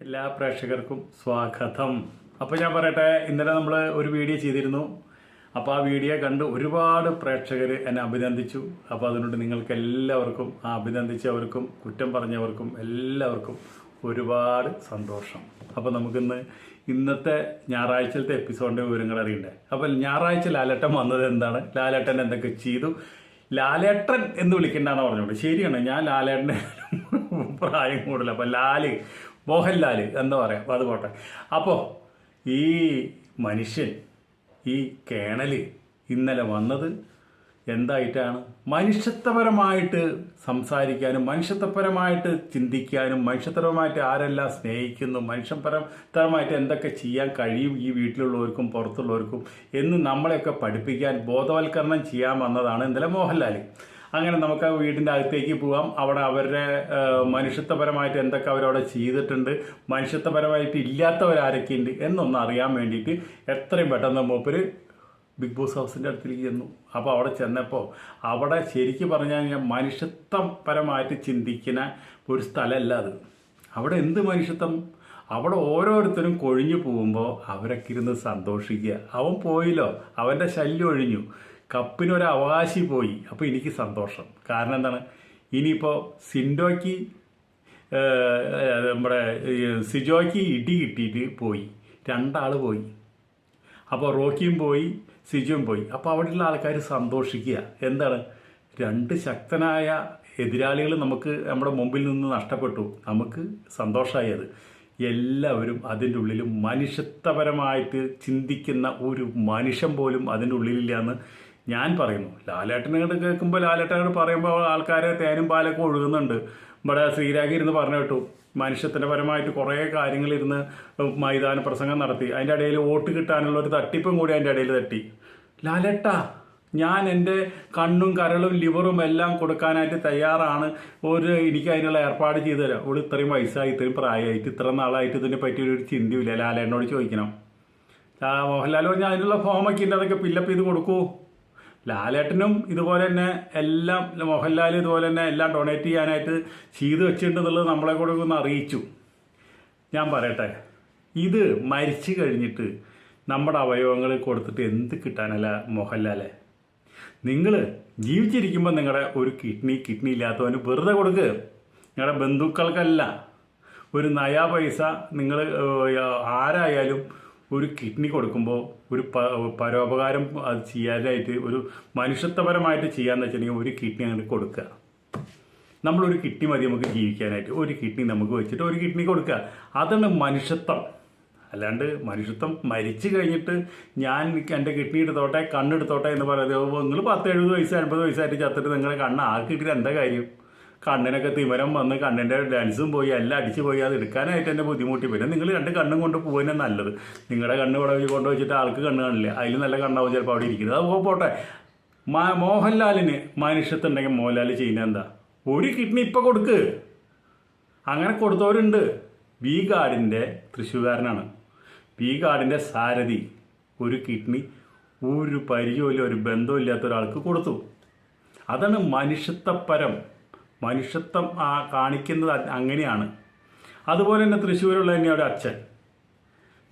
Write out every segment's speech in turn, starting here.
എല്ലാ പ്രേക്ഷകർക്കും സ്വാഗതം. അപ്പോൾ ഞാൻ പറയട്ടെ ഇന്നലെ നമ്മൾ ഒരു വീഡിയോ ചെയ്തിരുന്നു. അപ്പോൾ ആ വീഡിയോ കണ്ട് ഒരുപാട് പ്രേക്ഷകർ എന്നെ അഭിനന്ദിച്ചു. അപ്പോൾ അതിനോട് നിങ്ങൾക്ക് എല്ലാവർക്കും ആ അഭിനന്ദിച്ചവർക്കും കുറ്റം പറഞ്ഞവർക്കും എല്ലാവർക്കും ഒരുപാട് സന്തോഷം. അപ്പോൾ നമുക്കിന്ന് ഇന്നത്തെ ഞായറാഴ്ചത്തെ എപ്പിസോഡിന്റെ വിവരങ്ങൾ അറിയണ്ടേ? അപ്പോൾ ഞായറാഴ്ച ലാലേട്ടൻ വന്നത് എന്താണ്? ലാലേട്ടൻ എന്തൊക്കെ ചെയ്തു? ലാലേട്ടൻ എന്ന് വിളിക്കണ്ടെന്ന് പറഞ്ഞോളൂ ശരിയാണ് ഞാൻ ലാലേട്ടന്റെ പ്രായം കൂടുതൽ. അപ്പോൾ ലാൽ മോഹൻലാൽ എന്ന് പറയാം. അത് പോട്ടെ അപ്പോൾ ഈ മനുഷ്യൻ ഈ കേണൽ ഇന്നലെ വന്നത് എന്തായിട്ടാണ്? മനുഷ്യത്വപരമായിട്ട് സംസാരിക്കാനും മനുഷ്യത്വപരമായിട്ട് ചിന്തിക്കാനും മനുഷ്യത്വപരമായിട്ട് ആരെല്ലാം സ്നേഹിക്കുന്നു മനുഷ്യപരപരമായിട്ട് എന്തൊക്കെ ചെയ്യാൻ കഴിയും ഈ വീട്ടിലുള്ളവർക്കും പുറത്തുള്ളവർക്കും എന്ന് നമ്മളെയൊക്കെ പഠിപ്പിക്കാൻ ബോധവൽക്കരണം ചെയ്യാൻ വന്നതാണ് ഇന്നലെ മോഹൻലാൽ അങ്ങനെ നമുക്ക് വീടിന്റെ അകത്തേക്ക് പോവാം. അവിടെ അവരുടെ മനുഷ്യത്വപരമായിട്ട് എന്തൊക്കെ അവരവിടെ ചെയ്തിട്ടുണ്ട് മനുഷ്യത്വപരമായിട്ട് ഇല്ലാത്തവരാരൊക്കെയുണ്ട് എന്നൊന്ന് അറിയാൻ വേണ്ടിയിട്ട് എത്രയും പെട്ടെന്ന് മൂപ്പര് ബിഗ് ബോസ് ഹൗസിന്റെ അടുത്തേക്ക് ചെന്നു. അപ്പോൾ അവിടെ ചെന്നപ്പോൾ അവിടെ ശരിക്കും പറഞ്ഞു കഴിഞ്ഞാൽ മനുഷ്യത്വപരമായിട്ട് ചിന്തിക്കുന്ന ഒരു സ്ഥലമല്ല അത്. അവിടെ എന്ത് മനുഷ്യത്വം? അവിടെ ഓരോരുത്തരും കൊഴിഞ്ഞു പോകുമ്പോൾ അവരൊക്കെ ഇരുന്ന് സന്തോഷിക്കുക. അവൻ പോയില്ലോ അവന്റെ ശല്യം ഒഴിഞ്ഞു. കപ്പിനൊരു അവകാശി പോയി. അപ്പോൾ എനിക്ക് സന്തോഷം. കാരണം എന്താണ്? ഇനിയിപ്പോൾ സിൻഡോയ്ക്ക് നമ്മുടെ സിജോയ്ക്ക് ഇടി കിട്ടിയിട്ട് പോയി. രണ്ടാൾ പോയി. അപ്പോൾ റോക്കിയും പോയി സിജുവും പോയി. അപ്പോൾ അവിടെയുള്ള ആൾക്കാർ സന്തോഷിക്കുക. എന്താണ്? രണ്ട് ശക്തനായ എതിരാളികൾ നമുക്ക് നമ്മുടെ മുമ്പിൽ നിന്ന് നഷ്ടപ്പെട്ടു. നമുക്ക് സന്തോഷമായി അത്. എല്ലാവരും അതിന്റെ ഉള്ളിൽ മനുഷ്യത്വപരമായിട്ട് ചിന്തിക്കുന്ന ഒരു മനുഷ്യൻ പോലും അതിന്റെ ഉള്ളിലില്ല എന്ന് ഞാൻ പറയുന്നു. ലാലേട്ടനോട് കേൾക്കുമ്പോൾ ലാലേട്ടനോട് പറയുമ്പോൾ ആൾക്കാരെ തേനും പാലൊക്കെ ഒഴുകുന്നുണ്ട്. ഇവിടെ ശ്രീരാഗി ഇരുന്ന് പറഞ്ഞു കേട്ടു. മനുഷ്യത്തിന്റെ പരമായിട്ട് കുറേ കാര്യങ്ങളിരുന്ന് മൈതാന പ്രസംഗം നടത്തി. അതിന്റെ ഇടയിൽ വോട്ട് കിട്ടാനുള്ള ഒരു തട്ടിപ്പും കൂടി അതിന്റെ ഇടയിൽ തട്ടി. ലാലേട്ട ഞാൻ എന്റെ കണ്ണും കരളും ലിവറും എല്ലാം കൊടുക്കാനായിട്ട് തയ്യാറാണ്. ഒരു എനിക്ക് അതിനുള്ള ഏർപ്പാട് ചെയ്തു തരാം. ഇവിടെ ഇത്രയും വയസ്സായി ഇത്രയും പ്രായമായിട്ട് ഇത്ര നാളായിട്ട് ഇതിനെ പറ്റി ഒരു ചിന്തയില്ല ലാലേട്ടനോട് ചോദിക്കണം. മോഹൻലാലോ പറഞ്ഞാൽ അതിനുള്ള ഫോമൊക്കെ ഉണ്ട്. അതൊക്കെ ഫില്ലപ്പ് ചെയ്ത് കൊടുക്കൂ. ലാലേട്ടനും ഇതുപോലെ തന്നെ എല്ലാം മോഹൻലാൽ ഇതുപോലെ തന്നെ എല്ലാം ഡൊണേറ്റ് ചെയ്യാനായിട്ട് ചെയ്തു വെച്ചിട്ടുണ്ടെന്നുള്ളത് നമ്മളെ കൂടെ ഒന്ന് അറിയിച്ചു. ഞാൻ പറയട്ടെ ഇത് മരിച്ചു കഴിഞ്ഞിട്ട് നമ്മുടെ അവയവങ്ങൾ കൊടുത്തിട്ട് എന്ത് കിട്ടാനല്ല മോഹൻലാലെ? നിങ്ങൾ ജീവിച്ചിരിക്കുമ്പോൾ നിങ്ങളുടെ ഒരു കിഡ്നി കിഡ്നി ഇല്ലാത്തവന് വെറുതെ കൊടുക്ക്. നിങ്ങളുടെ ബന്ധുക്കൾക്കല്ല. ഒരു നയാ പൈസ നിങ്ങൾ ആരായാലും ഒരു കിഡ്നി കൊടുക്കുമ്പോൾ ഒരു പരോപകാരം അത് ചെയ്യാനായിട്ട് ഒരു മനുഷ്യത്വപരമായിട്ട് ചെയ്യാന്ന് വെച്ചിട്ടുണ്ടെങ്കിൽ ഒരു കിഡ്നി അങ്ങോട്ട് കൊടുക്കുക നമ്മളൊരു കിഡ്നി മതി നമുക്ക് ജീവിക്കാനായിട്ട്. ഒരു കിഡ്നി നമുക്ക് വെച്ചിട്ട് ഒരു കിഡ്നി കൊടുക്കുക അതാണ് മനുഷ്യത്വം. അല്ലാണ്ട് മനുഷ്യത്വം മരിച്ചു കഴിഞ്ഞിട്ട് ഞാൻ എന്റെ കിഡ്നി എടുത്തോട്ടെ കണ്ണെടുത്തോട്ടെ എന്ന് പറയുന്നത് നിങ്ങൾ പത്ത് എഴുപത് വയസ്സ് അൻപത് വയസ്സായിട്ട് ചത്തിട്ട് നിങ്ങളുടെ കണ്ണ് ആക്കിയിട്ട് കിട്ടിയിട്ട് എന്താ കാര്യം? കണ്ണിനൊക്കെ തിമരം വന്ന് കണ്ണിന്റെ ലെൻസും പോയി എല്ലാം അടിച്ചു പോയി അത് എടുക്കാനായിട്ട് എന്റെ ബുദ്ധിമുട്ടി. പിന്നെ നിങ്ങൾ രണ്ട് കണ്ണും കൊണ്ട് പോകുന്നേ നല്ലത്. നിങ്ങളുടെ കണ്ണ് ഇവിടെ കൊണ്ട് വെച്ചിട്ട് ആൾക്ക് കണ്ണ് കാണില്ല. അതിൽ നല്ല കണ്ണാവും ചിലപ്പോൾ അവിടെ ഇരിക്കുന്നത്. അത് പോട്ടെ. മാ മോഹൻലാലിന് മനുഷ്യത്തുണ്ടെങ്കിൽ മോഹൻലാൽ ചെയ്യുന്നത് എന്താ? ഒരു കിഡ്നി ഇപ്പം കൊടുക്ക്. അങ്ങനെ കൊടുത്തവരുണ്ട്. വി ഗാർഡിന്റെ തൃശ്ശൂകാരനാണ് വി ഗാർഡിന്റെ സാരഥി ഒരു കിഡ്നി ഒരു പരിചയമില്ല ഒരു ബന്ധമില്ലാത്ത ഒരാൾക്ക് കൊടുത്തു. അതാണ് മനുഷ്യത്വപരം മനുഷ്യത്വം ആ കാണിക്കുന്നത് അങ്ങനെയാണ്. അതുപോലെ തന്നെ തൃശ്ശൂരുള്ള തന്നെ ഒരു അച്ഛൻ.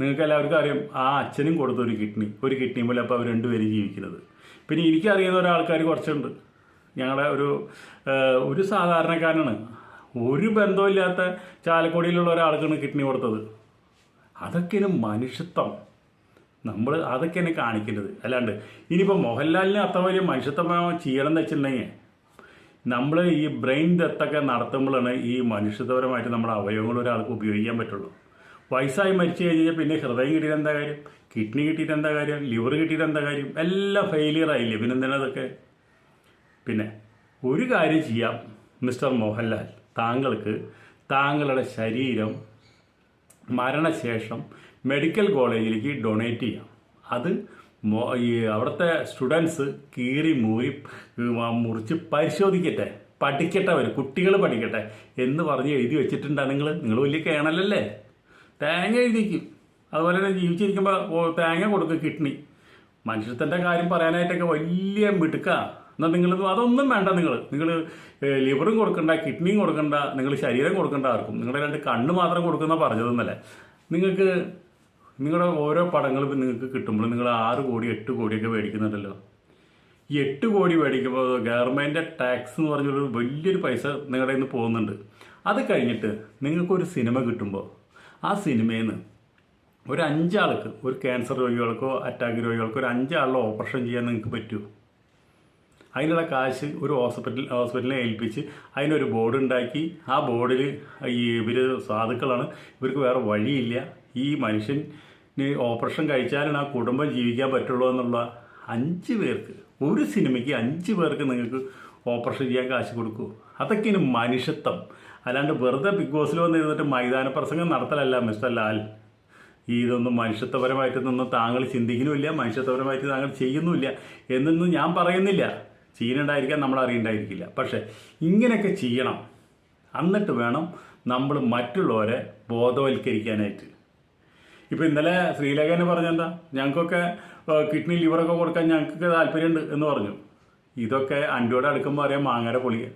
നിങ്ങൾക്ക് എല്ലാവർക്കും അറിയാം ആ അച്ഛനും കൊടുത്തു ഒരു കിഡ്നി ഒരു കിഡ്നി പോലെ അപ്പോൾ അവർ രണ്ടുപേരും ജീവിക്കുന്നത്. പിന്നെ എനിക്കറിയുന്ന ഒരാൾക്കാർ കുറച്ചുണ്ട്. ഞങ്ങളുടെ ഒരു ഒരു സാധാരണക്കാരനാണ്. ഒരു ബന്ധമില്ലാത്ത ചാലക്കുടിയിലുള്ള ഒരാൾക്കാണ് കിഡ്നി കൊടുത്തത്. അതൊക്കെയാണ് മനുഷ്യത്വം. നമ്മൾ അതൊക്കെയാണ് കാണിക്കുന്നത്. അല്ലാണ്ട് ഇനിയിപ്പോൾ മോഹൻലാലിന് അത്ര വലിയ മനുഷ്യത്വം ചെയ്യണം എന്ന് വെച്ചിട്ടുണ്ടെങ്കിൽ നമ്മൾ ഈ ബ്രെയിൻ ഡെത്തൊക്കെ നടത്തുമ്പോഴാണ് ഈ മനുഷ്യത്വപരമായിട്ട് നമ്മുടെ അവയവങ്ങൾ ഒരാൾക്ക് ഉപയോഗിക്കാൻ പറ്റുള്ളൂ. വയസ്സായി മരിച്ചു കഴിഞ്ഞാൽ പിന്നെ ഹൃദയം കിട്ടിയിട്ട് എന്താ കാര്യം? കിഡ്നി കിട്ടിയിട്ട് എന്താ കാര്യം? ലിവർ കിട്ടിയിട്ട് എന്താ കാര്യം? എല്ലാം ഫെയിലിയർ ആയില്ലേ? പിന്നെ പിന്നെ ഒരു കാര്യം ചെയ്യാം മിസ്റ്റർ മോഹൻലാൽ. താങ്കൾക്ക് താങ്കളുടെ ശരീരം മരണശേഷം മെഡിക്കൽ കോളേജിലേക്ക് ഡൊണേറ്റ് ചെയ്യാം. അത് ഈ അവിടുത്തെ സ്റ്റുഡൻസ് കീറി മൂറി മുറിച്ച് പരിശോധിക്കട്ടെ പഠിക്കട്ടെ അവർ കുട്ടികൾ പഠിക്കട്ടെ എന്ന് പറഞ്ഞ് എഴുതി വെച്ചിട്ടുണ്ടാ നിങ്ങൾ നിങ്ങൾ വലിയ കേണലല്ലേ? തേങ്ങ എഴുതിക്കും. അതുപോലെ തന്നെ ജീവിച്ചിരിക്കുമ്പോൾ തേങ്ങ കൊടുക്കും കിഡ്നി. മനുഷ്യത്തിന്റെ കാര്യം പറയാനായിട്ടൊക്കെ വലിയ മിടുക്ക. എന്നാൽ നിങ്ങൾ അതൊന്നും വേണ്ട നിങ്ങൾ നിങ്ങൾ ലിവറും കൊടുക്കണ്ട കിഡ്നിയും കൊടുക്കണ്ട നിങ്ങൾ ശരീരം കൊടുക്കണ്ട ആർക്കും. നിങ്ങളുടെ രണ്ട് കണ്ണ് മാത്രം കൊടുക്കുന്ന പറഞ്ഞതെന്നല്ലേ നിങ്ങൾക്ക് നിങ്ങളുടെ ഓരോ പടങ്ങളും ഇപ്പം നിങ്ങൾക്ക് കിട്ടുമ്പോൾ നിങ്ങൾ ആറ് കോടി എട്ട് കോടിയൊക്കെ മേടിക്കുന്നുണ്ടല്ലോ. ഈ എട്ട് കോടി മേടിക്കുമ്പോൾ ഗവൺമെന്റ് ടാക്സ് എന്ന് പറഞ്ഞൊരു വലിയൊരു പൈസ നിങ്ങളുടെ നിന്ന് പോകുന്നുണ്ട്. അത് കഴിഞ്ഞിട്ട് നിങ്ങൾക്കൊരു സിനിമ കിട്ടുമ്പോൾ ആ സിനിമയിൽ നിന്ന് ഒരു അഞ്ചാൾക്ക് ഒരു ക്യാൻസർ രോഗികൾക്കോ അറ്റാക്ക് രോഗികൾക്കോ ഒരു അഞ്ചാളിലെ ഓപ്പറേഷൻ ചെയ്യാൻ നിങ്ങൾക്ക് പറ്റുമോ? അതിനുള്ള കാശ് ഒരു ഹോസ്പിറ്റൽ ഹോസ്പിറ്റലിനെ ഏൽപ്പിച്ച് അതിനൊരു ബോർഡ് ഉണ്ടാക്കി. ആ ബോർഡിൽ ഈ ഇവർ സാധുക്കളാണ്. ഇവർക്ക് വേറെ വഴിയില്ല. ഈ മനുഷ്യന് ഓപ്പറേഷൻ കഴിച്ചാലാണ് ആ കുടുംബം ജീവിക്കാൻ പറ്റുള്ളൂ എന്നുള്ള അഞ്ച് പേർക്ക് ഒരു സിനിമയ്ക്ക് അഞ്ച് പേർക്ക് നിങ്ങൾക്ക് ഓപ്പറേഷൻ ചെയ്യാൻ കാശ് കൊടുക്കൂ. അതൊക്കെയാണ് മനുഷ്യത്വം. അല്ലാണ്ട് വെറുതെ ബിഗ് ബോസിൽ വന്ന് ഇരുന്നിട്ട് മൈതാന പ്രസംഗം നടത്തലല്ല മിസ്റ്റർ ലാൽ. ഈ ഇതൊന്നും മനുഷ്യത്വപരമായിട്ട് നിന്നും താങ്കൾ ചിന്തിക്കുന്നുമില്ല മനുഷ്യത്വപരമായിട്ട് താങ്കൾ ചെയ്യുന്നുമില്ല എന്നൊന്നും ഞാൻ പറയുന്നില്ല. ചെയ്യുന്നുണ്ടായിരിക്കാൻ നമ്മൾ അറിയണ്ടായിരിക്കില്ല. പക്ഷേ ഇങ്ങനെയൊക്കെ ചെയ്യണം. എന്നിട്ട് വേണം നമ്മൾ മറ്റുള്ളവരെ ബോധവൽക്കരിക്കാനായിട്ട്. ഇപ്പോൾ ഇന്നലെ ശ്രീലേഖന് പറഞ്ഞെന്താ ഞങ്ങൾക്കൊക്കെ കിഡ്നി ലിവറൊക്കെ കൊടുക്കാൻ ഞങ്ങൾക്ക് താല്പര്യമുണ്ട് എന്ന് പറഞ്ഞു. ഇതൊക്കെ അന്റോടെ അടുക്കുമ്പോൾ അറിയാം മാങ്ങര പൊളിക്കുക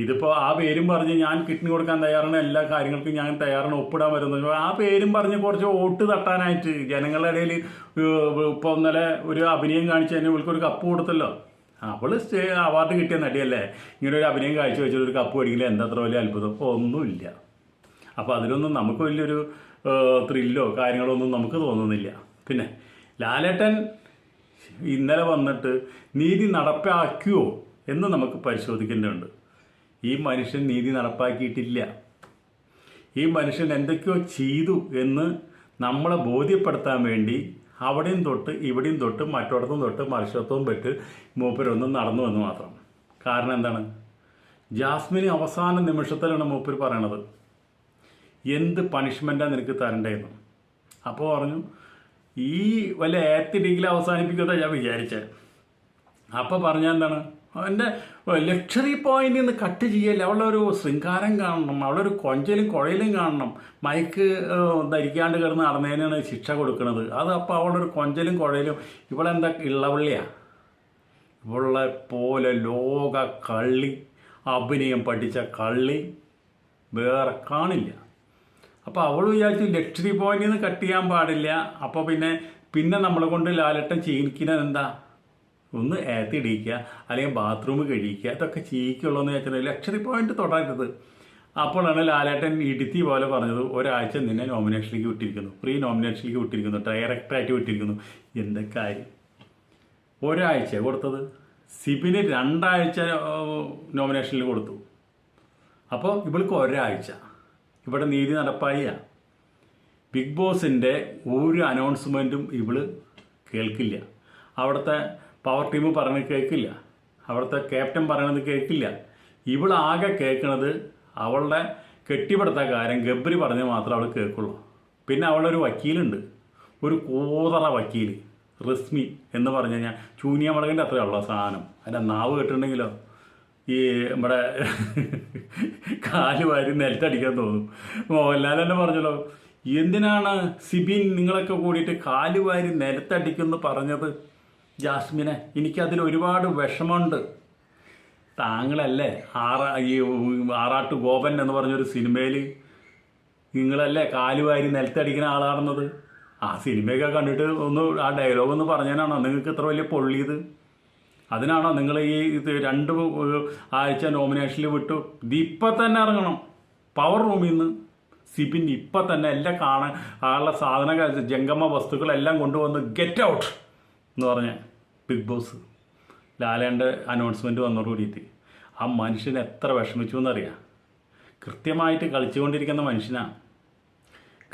ഇതിപ്പോൾ ആ പേരും പറഞ്ഞ് ഞാൻ കിഡ്നി കൊടുക്കാൻ തയ്യാറാണ് എല്ലാ കാര്യങ്ങൾക്കും ഞാൻ തയ്യാറാണ് ഒപ്പിടാൻ വരുന്നത് ആ പേരും പറഞ്ഞ് കുറച്ച് വോട്ട് തട്ടാനായിട്ട് ജനങ്ങളുടെ ഇടയിൽ ഇപ്പോൾ ഇന്നലെ ഒരു അഭിനയം കാണിച്ചതിന് ഇവൾക്ക് ഒരു കപ്പ് കൊടുത്തല്ലോ. അവൾ സ്റ്റേ അവാർഡ് കിട്ടിയ നടിയല്ലേ? ഇങ്ങനെ ഒരു അഭിനയം കാഴ്ച വെച്ചിട്ട് ഒരു കപ്പ് മേടിക്കില്ല എന്താ അത്ര വലിയ അത്ഭുതം? ഒന്നുമില്ല. അപ്പോൾ അതിലൊന്നും നമുക്ക് വലിയൊരു ത്രില്ലോ കാര്യങ്ങളോ ഒന്നും നമുക്ക് തോന്നുന്നില്ല. പിന്നെ ലാലേട്ടൻ ഇന്നലെ വന്നിട്ട് നീതി നടപ്പാക്കിയോ എന്ന് നമുക്ക് പരിശോധിക്കേണ്ടതുണ്ട്. ഈ മനുഷ്യൻ നീതി നടപ്പാക്കിയിട്ടില്ല. ഈ മനുഷ്യൻ എന്തൊക്കെയോ ചെയ്തു എന്ന് നമ്മളെ ബോധ്യപ്പെടുത്താൻ വേണ്ടി അവിടെയും തൊട്ട് ഇവിടെയും തൊട്ട് മറ്റോടത്തും തൊട്ട് മനുഷ്യത്വം പെട്ട് മൂപ്പരൊന്നും നടന്നു എന്ന് മാത്രം. കാരണം എന്താണ്? ജാസ്മിന് അവസാന നിമിഷത്തിലാണ് മൂപ്പർ പറയണത്. എന്ത് പണിഷ്മെന്റാണ് നിനക്ക് തരണ്ടേന്ന്. അപ്പോൾ പറഞ്ഞു ഈ വല്ല ഏത്തിട്ടെങ്കിലും അവസാനിപ്പിക്കുമെന്നാണ് ഞാൻ വിചാരിച്ചത് അപ്പോൾ പറഞ്ഞാൽ എന്താണ് അവന്റെ ലക്ഷറി പോയിന്റിൽ നിന്ന് കട്ട് ചെയ്യല്ല അവളുടെ ഒരു ശൃംഗാരം കാണണം അവളുടെ ഒരു കൊഞ്ചലും കുഴയിലും കാണണം. മയക്ക് ധരിക്കാണ്ട് കിടന്ന് നടന്നതിനാണ് ശിക്ഷ കൊടുക്കുന്നത് അത് അപ്പോൾ അവളുടെ ഒരു കൊഞ്ചലും കുഴയിലും ഇവളെന്താ ഇള്ളവള്ളിയാ. ഇവളെ പോലെ ലോക കള്ളി അഭിനയം പഠിച്ച കള്ളി വേറെ കാണില്ല. അപ്പോൾ അവൾ വിചാരിച്ചു ലക്ഷറി പോയിന്റിൽ നിന്ന് കട്ട് ചെയ്യാൻ പാടില്ല. അപ്പോൾ പിന്നെ പിന്നെ നമ്മളെ കൊണ്ട് ലാലട്ടം ചെയ്യിക്കുന്നത് എന്താ? ഒന്ന് ഏത്തിടിക്കുക അല്ലെങ്കിൽ ബാത്റൂം കഴിക്കുക ഇതൊക്കെ ചെയ്യിക്കുള്ളൂ എന്ന് വെച്ചാൽ ലക്ഷറി പോയിന്റ് തുടരരുത് അപ്പോഴാണ് ലാലേട്ടൻ ഇടുത്തി പോലെ പറഞ്ഞത് ഒരാഴ്ച നിന്നെ നോമിനേഷനിലേക്ക് വിട്ടിരിക്കുന്നു. പ്രീ നോമിനേഷനിലേക്ക് വിട്ടിരിക്കുന്നു. ഡയറക്റ്റായിട്ട് വിട്ടിരിക്കുന്നു. എന്താ കാര്യം? ഒരാഴ്ച കൊടുത്തത്. സിബിന് രണ്ടാഴ്ച നോമിനേഷനിൽ കൊടുത്തു. അപ്പോൾ ഇവൾക്ക് ഒരാഴ്ച. ഇവിടെ നീതി നടപ്പായിയാണ് ബിഗ് ബോസിന്റെ ഒരു അനൗൺസ്മെന്റും ഇവൾ കേൾക്കില്ല. അവിടുത്തെ പവർ ടീം പറയണത് കേൾക്കില്ല. അവിടുത്തെ ക്യാപ്റ്റൻ പറയണത് കേൾക്കില്ല. ഇവളാകെ കേൾക്കണത് അവളുടെ കാര്യം ഗബ്രി പറഞ്ഞ് മാത്രമേ അവൾ കേൾക്കുള്ളൂ. പിന്നെ അവളൊരു വക്കീലുണ്ട്. ഒരു കൂതറ വക്കീൽ റിസ്മി എന്ന് പറഞ്ഞു കഴിഞ്ഞാൽ ചൂനിയ മുളകിന്റെ അത്രയുള്ള സാധനം. അതിന്റെ നാവ് കെട്ടുണ്ടെങ്കിലോ ഈ നമ്മുടെ കാൽ വാരി നിലത്തടിക്കാൻ തോന്നും. മോഹൻലാൽ തന്നെ പറഞ്ഞല്ലോ എന്തിനാണ് സിബിൻ നിങ്ങളൊക്കെ കൂടിയിട്ട് കാൽ വാരി നിലത്തടിക്കുമെന്ന് പറഞ്ഞത്? ജാസ്മിനെ എനിക്കതിൽ ഒരുപാട് വിഷമമുണ്ട്. താങ്കളല്ലേ ആറാ ഈ ആറാട്ട് ഗോപൻ എന്ന് പറഞ്ഞൊരു സിനിമയിൽ നിങ്ങളല്ലേ കാലുവാരി നിലത്തടിക്കുന്ന ആളാണെന്നത്? ആ സിനിമയൊക്കെ കണ്ടിട്ട് ഒന്ന് ആ ഡയലോഗ് ഒന്ന് പറഞ്ഞതിനാണോ നിങ്ങൾക്ക് ഇത്ര വലിയ പൊള്ളിയത്? അതിനാണോ നിങ്ങൾ ഈ രണ്ട് ആഴ്ച നോമിനേഷനിൽ വിട്ടു? ഇത് ഇപ്പം തന്നെ ഇറങ്ങണം. പവർ റൂമിൽ നിന്ന് സിബിൻ ഇപ്പം തന്നെ എല്ലാം കാണാൻ ആളുടെ സാധന ജംഗമ വസ്തുക്കളെല്ലാം കൊണ്ടുവന്ന് ഗെറ്റ് ഔട്ട് എന്ന് പറഞ്ഞ ബിഗ് ബോസ് ലാലേന്റെ അനൗൺസ്മെന്റ് വന്നതോടുകൂടിയിട്ട്. ആ മനുഷ്യനെ എത്ര വിഷമിച്ചു എന്നറിയാം? കൃത്യമായിട്ട് കളിച്ചുകൊണ്ടിരിക്കുന്ന മനുഷ്യനാണ്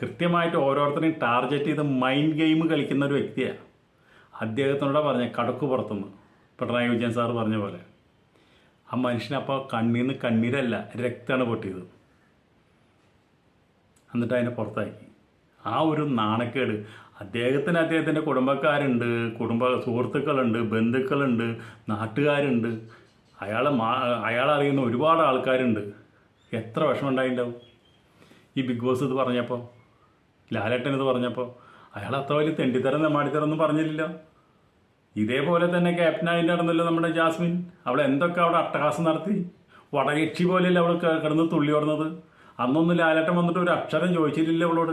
കൃത്യമായിട്ട് ഓരോരുത്തരെയും ടാർഗറ്റ് ചെയ്ത് മൈൻഡ് ഗെയിം കളിക്കുന്ന ഒരു വ്യക്തിയാണ് അദ്ദേഹത്തിനോട് പറഞ്ഞ കടക്ക് പുറത്തുനിന്ന്. പിണറായി വിജയൻ സാറ് പറഞ്ഞ പോലെ ആ മനുഷ്യനപ്പോൾ കണ്ണീർ നിന്ന് കണ്ണീരല്ല രക്തമാണ് പൊട്ടിയത്. എന്നിട്ട് അതിനെ പുറത്താക്കി. ആ ഒരു നാണക്കേട്. അദ്ദേഹത്തിന് അദ്ദേഹത്തിന്റെ കുടുംബക്കാരുണ്ട് കുടുംബ സുഹൃത്തുക്കളുണ്ട് ബന്ധുക്കളുണ്ട് നാട്ടുകാരുണ്ട്. അയാളെ മാ അയാളറിയുന്ന ഒരുപാട് ആൾക്കാരുണ്ട്. എത്ര വിഷമം ഉണ്ടായിട്ടുണ്ടാവും ഈ ബിഗ് ബോസ് ഇത് പറഞ്ഞപ്പോൾ ലാലേട്ടൻ ഇത് പറഞ്ഞപ്പോൾ അയാൾ അത്ര വലിയ തെണ്ടിത്തരം നെമാടിത്തരം ഒന്നും പറഞ്ഞില്ലല്ലോ. ഇതേപോലെ തന്നെ ക്യാപ്റ്റനായി നടന്നല്ലോ നമ്മുടെ ജാസ്മിൻ. അവൾ എന്തൊക്കെ അവിടെ അട്ടഹാസം നടത്തി? വടയക്ഷി പോലെയല്ലേ അവൾ കിടന്ന് തുള്ളി ഓടുന്നത്? അന്നൊന്നും ലാലേട്ടൻ വന്നിട്ട് ഒരു അക്ഷരം ചോദിച്ചില്ലല്ലോ അവളോട്.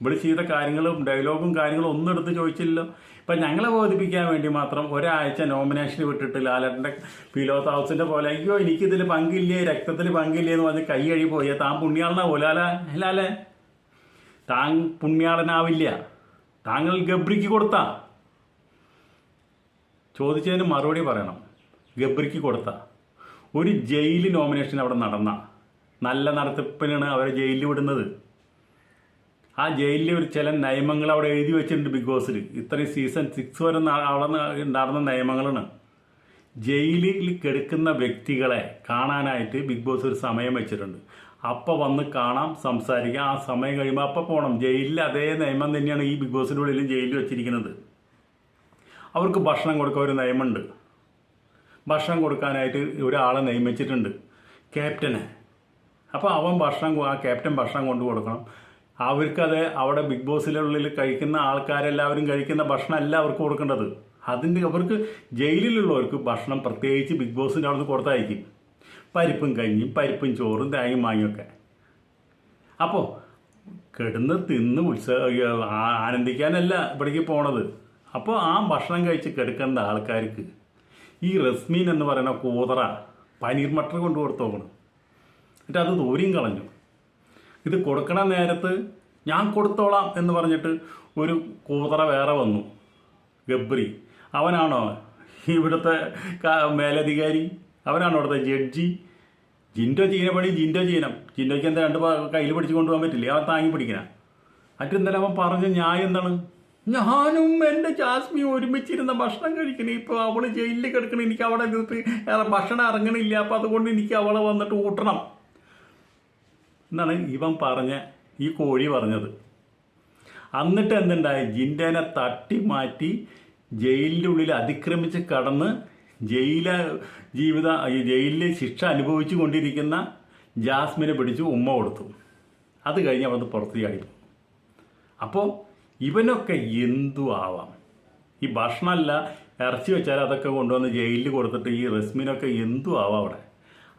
ഇവിടെ ചെയ്ത കാര്യങ്ങളും ഡയലോഗും കാര്യങ്ങളും ഒന്നും എടുത്ത് ചോദിച്ചില്ലല്ലോ. ഇപ്പം ഞങ്ങളെ ബോധിപ്പിക്കാൻ വേണ്ടി മാത്രം ഒരാഴ്ച നോമിനേഷൻ വിട്ടിട്ട് ലാലേട്ടന്റെ ഫിലോ ഹൗസിന്റെ പോലെ അയ്യോ എനിക്കിതിൽ പങ്കില്ലേ രക്തത്തിൽ പങ്കില്ലേ എന്ന് പറഞ്ഞ് കൈ കഴി പോയി താൻ പുണ്യാളനാ ലാല ലാലേ. താൻ പുണ്യാളനാവില്ല. താങ്കൾ ഗബ്രിക്ക് കൊടുത്ത. ചോദിച്ചതിന് മറുപടി പറയണം. ഗബ്രിക്ക് കൊടുത്ത. ഒരു ജയിൽ നോമിനേഷൻ അവിടെ നടന്ന. നല്ല നടത്തിപ്പിനാണ് അവരെ ജയിലിൽ വിടുന്നത്. ആ ജയിലിൽ ഒരു ചില നിയമങ്ങൾ അവിടെ എഴുതി വെച്ചിട്ടുണ്ട് ബിഗ് ബോസിൽ ഇത്രയും സീസൺ സിക്സ് വരെ അവിടെ നടന്ന നിയമങ്ങളാണ്. ജയിലിൽ കിടക്കുന്ന വ്യക്തികളെ കാണാനായിട്ട് ബിഗ് ബോസ് ഒരു സമയം വെച്ചിട്ടുണ്ട്. അപ്പോൾ വന്ന് കാണാം സംസാരിക്കാം. ആ സമയം കഴിയുമ്പോൾ അപ്പോൾ പോകണം ജയിലിൽ അതേ നിയമം തന്നെയാണ് ഈ ബിഗ് ബോസിന്റെ ഉള്ളിലും ജയിലിൽ വെച്ചിരിക്കുന്നത്. അവർക്ക് ഭക്ഷണം കൊടുക്കാൻ ഒരു നിയമമുണ്ട്. ഭക്ഷണം കൊടുക്കാനായിട്ട് ഒരാളെ നിയമിച്ചിട്ടുണ്ട്. ക്യാപ്റ്റനെ. അപ്പോൾ അവൻ ഭക്ഷണം ആ ക്യാപ്റ്റൻ ഭക്ഷണം കൊണ്ടു കൊടുക്കണം. അവർക്കത് അവിടെ ബിഗ് ബോസിന്റെ ഉള്ളിൽ കഴിക്കുന്ന ആൾക്കാരെല്ലാവരും കഴിക്കുന്ന ഭക്ഷണമല്ല അവർക്ക് കൊടുക്കേണ്ടത്. അതിന്റെ അവർക്ക് ജയിലിലുള്ളവർക്ക് ഭക്ഷണം പ്രത്യേകിച്ച് ബിഗ് ബോസിന്റെ അവിടെ നിന്ന് കൊടുത്തയക്കും പരിപ്പും കഞ്ഞിയും പരിപ്പും ചോറും തേങ്ങയും മാങ്ങിയൊക്കെ അപ്പോൾ കിടന്ന് തിന്ന് ഉത്സവ ആനന്ദിക്കാനല്ല ഇവിടേക്ക് പോണത്. അപ്പോൾ ആ ഭക്ഷണം കഴിച്ച് കിടക്കേണ്ട ആൾക്കാർക്ക് ഈ റസ്മീൻ എന്ന് പറയുന്ന കൂതറ പനീർ മട്ടർ കൊണ്ട് കൊടുത്തു നോക്കണം. എന്നിട്ട് അത് ദൂരെയും കളഞ്ഞു. ഇത് കൊടുക്കണ നേരത്ത് ഞാൻ കൊടുത്തോളാം എന്ന് പറഞ്ഞിട്ട് ഒരു കൂതറ വേറെ വന്നു. ഗബ്രി. അവനാണോ ഇവിടുത്തെ മേലധികാരി? അവനാണോ ഇവിടുത്തെ ജഡ്ജി? ജിൻഡോ ചെയ്യുന്ന പണി ജിൻഡോ ചെയ്യണം ജിൻഡോയ്ക്ക് എന്താ രണ്ട് കയ്യിൽ പിടിച്ച് കൊണ്ടുപോകാൻ പറ്റില്ലേ? അവൻ താങ്ങി പിടിക്കണ. മറ്റെന്തായാലും അവൻ പറഞ്ഞ ന്യായം എന്താണ്? ഞാനും എന്റെ ജാസ്മി ഒരുമിച്ചിരുന്ന ഭക്ഷണം കഴിക്കണേ ഇപ്പോൾ അവൾ ജയിലിൽ കിടക്കണ എനിക്ക് അവളെ ഇരുന്നിട്ട് ഭക്ഷണം ഇറങ്ങണില്ല. അപ്പോൾ അതുകൊണ്ട് എനിക്ക് അവളെ വന്നിട്ട് ഊട്ടണം. എന്നാണ് ഇവൻ പറഞ്ഞ ഈ കോഴി പറഞ്ഞത്. എന്നിട്ട് എന്തുണ്ടായി? ജിൻഡേനെ തട്ടി മാറ്റി ജയിലിന്റെ ഉള്ളിൽ അതിക്രമിച്ച് കടന്ന് ജയില ജീവിത ജയിലിലെ ശിക്ഷ അനുഭവിച്ചു കൊണ്ടിരിക്കുന്ന ജാസ്മിനെ പിടിച്ച് ഉമ്മ കൊടുത്തു. അത് കഴിഞ്ഞ് അവിടുന്ന് പുറത്ത് ചാടി. അപ്പോൾ ഇവനൊക്കെ എന്തു ആവാം? ഈ ഭക്ഷണമല്ല ഇറച്ചി വെച്ചാൽ അതൊക്കെ കൊണ്ടുവന്ന് ജയിലിൽ കൊടുത്തിട്ട് ഈ റസ്മിനൊക്കെ എന്തു ആവാം അവിടെ?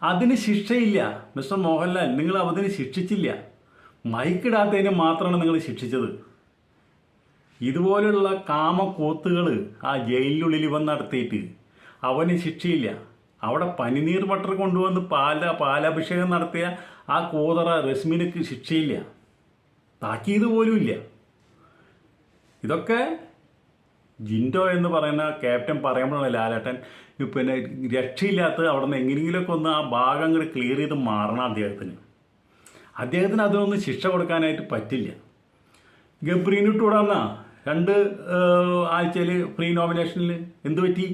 അതിന് ശിക്ഷയില്ല. മിസ്റ്റർ മോഹൻലാൽ നിങ്ങൾ അതിന് ശിക്ഷിച്ചില്ല. മൈക്കിടാത്തതിന് മാത്രമാണ് നിങ്ങൾ ശിക്ഷിച്ചത്. ഇതുപോലുള്ള കാമക്കൂത്തുകൾ ആ ജയിലിനുള്ളിൽ ഇവൻ നടത്തിയിട്ട് അവന് ശിക്ഷയില്ല. അവിടെ പനിനീർ ബട്ടർ കൊണ്ടുവന്ന് പാല പാലാഭിഷേകം നടത്തിയ ആ കൂതറ റസ്മിനക്ക് ശിക്ഷയില്ല. താക്കീത് പോലുമില്ല. ഇതൊക്കെ ജിൻഡോ എന്ന് പറയുന്ന ക്യാപ്റ്റൻ പറയുമ്പോഴാണ് ലാലേട്ടൻ പിന്നെ രക്ഷയില്ലാത്ത അവിടെ നിന്ന് എങ്ങനെയെങ്കിലുമൊക്കെ ഒന്ന് ആ ഭാഗം അങ്ങോട്ട് ക്ലിയർ ചെയ്ത് മാറണം അദ്ദേഹത്തിന്. അദ്ദേഹത്തിന് അതിനൊന്നും ശിക്ഷ കൊടുക്കാനായിട്ട് പറ്റില്ല. ഗബ്രീനിട്ട് ഇട്ടുവിടാന്നാ രണ്ട് ആഴ്ചയിൽ പ്രീ നോമിനേഷനിൽ എന്ത് പറ്റി?